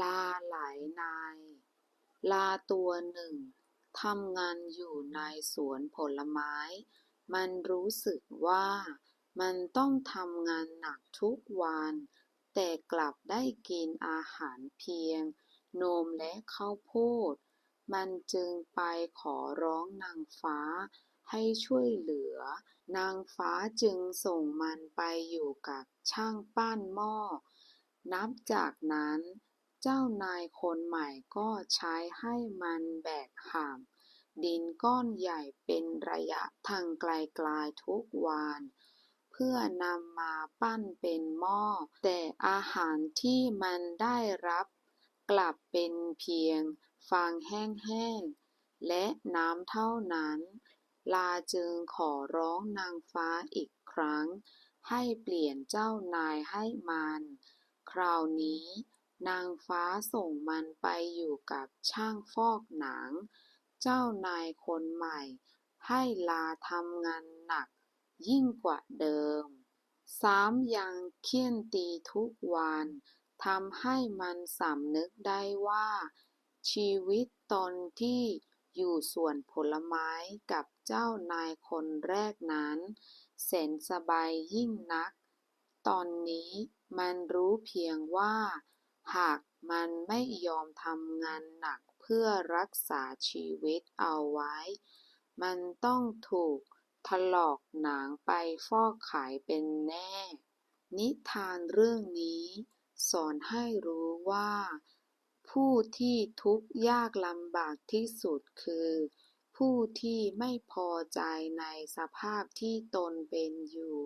ลาหลายนาย ลาตัวหนึ่งทำงานอยู่ในสวนผลไม้ มันรู้สึกว่ามันต้องทำงานหนักทุกวัน แต่กลับได้กินอาหารเพียง นมและข้าวโพด มันจึงไปขอร้องนางฟ้าให้ช่วยเหลือ นางฟ้าจึงส่งมันไปอยู่กับช่างปั้นหม้อ นับจากนั้น เจ้านายคนใหม่ก็ใช้ให้มันแบกหาม ดินก้อนใหญ่เป็นระยะทางไกลๆทุกวัน เพื่อนำมาปั้นเป็นหม้อ แต่อาหารที่มันได้รับ กลับเป็นเพียงฟางแห้งๆ และน้ำเท่านั้น ลาจึงขอร้องนางฟ้าอีกครั้ง ให้เปลี่ยนเจ้านายให้มัน คราวนี้ นางฟ้าส่งมันไปอยู่กับช่างฟอกหนัง เจ้านายคนใหม่ ให้ลาทำงานหนักยิ่งกว่าเดิม ซ้ำยังเฆี่ยนตีทุกวันทำให้มันสำนึกได้ว่า ชีวิตตอนที่อยู่ส่วนผลไม้กับเจ้านายคนแรกนั้นแสนสบายยิ่งนัก ตอนนี้มันรู้เพียงว่า หากมันไม่ยอมทำงานหนักเพื่อรักษาชีวิตเอาไว้ มันต้องถูกถลอกหนังไปฟอกขายเป็นแน่ นิทานเรื่องนี้สอนให้รู้ว่า ผู้ที่ทุกข์ยากลำบากที่สุดคือ ผู้ที่ไม่พอใจในสภาพที่ตนเป็นอยู่